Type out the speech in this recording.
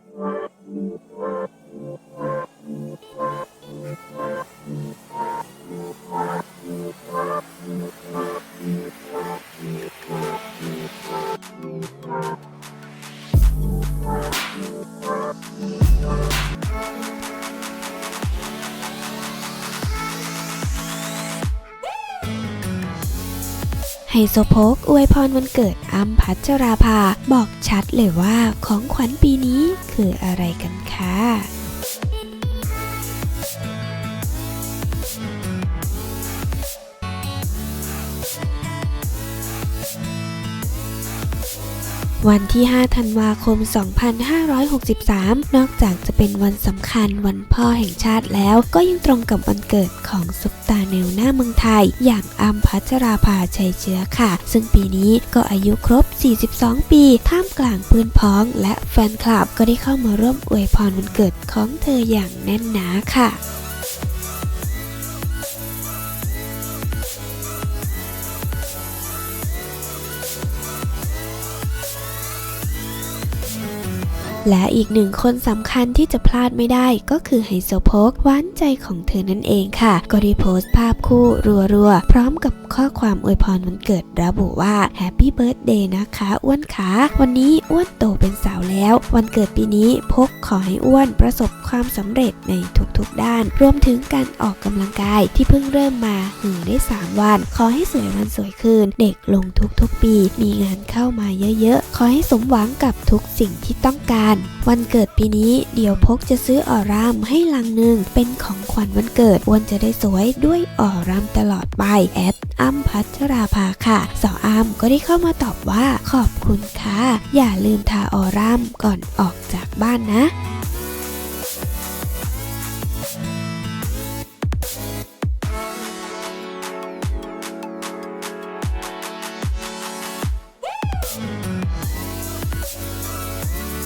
Thank you. ไฮโซโพกอวยพรวันเกิดอ้ำพัชราภา บอกชัดเลยว่าของขวัญปีนี้คืออะไรกันค่ะ วันที่ 5 ธันวาคม 2563 นอกจากจะเป็นวันสำคัญวันพ่อแห่งชาติแล้ว ก็ยังตรงกับวันเกิดของซุปตาแนวหน้าเมืองไทย อย่างอัมพัชราภาชัยเชื้อค่ะ ซึ่งปีนี้ก็อายุครบ 42 ปี ท่ามกลางเพื่อนพ้อง และแฟนคลับก็ได้เข้ามาร่วมอวยพรวันเกิดของเธออย่างแน่นหนาค่ะ และอีกหนึ่งคนสำคัญที่จะพลาดไม่ได้ก็คือไฮโซโพกหวานใจของเธอนั่นเองค่ะ ก็ได้โพสต์ภาพคู่รัวๆ พร้อมกับข้อความอวยพรวันเกิดระบุว่า Happy Birthday นะคะอ้วนขาวันนี้อ้วนโตเป็นสาวแล้ว วันเกิดปีนี้พกขอให้อ้วนประสบความสำเร็จในทุกๆด้าน รวมถึงการออกกำลังกายที่เพิ่งเริ่มมาหึงได้ 3 วัน ขอให้สวยวันสวยคืน เด็กลงทุกๆปี มีงานเข้ามาเยอะๆ ขอให้สมหวังกับทุกสิ่งที่ต้องการวันเกิดปีนี้เดี๋ยวพกจะซื้อออร่ามให้ลังหนึ่งเป็นของขวัญวันเกิดอ้วนจะได้สวยด้วยออร่ามตลอดไปแอดอ้ำพัชราภาค่ะสาวอ้ำก็ได้เข้ามาตอบว่าขอบคุณค่ะอย่าลืมทาออร่ามก่อนออกจากบ้านนะ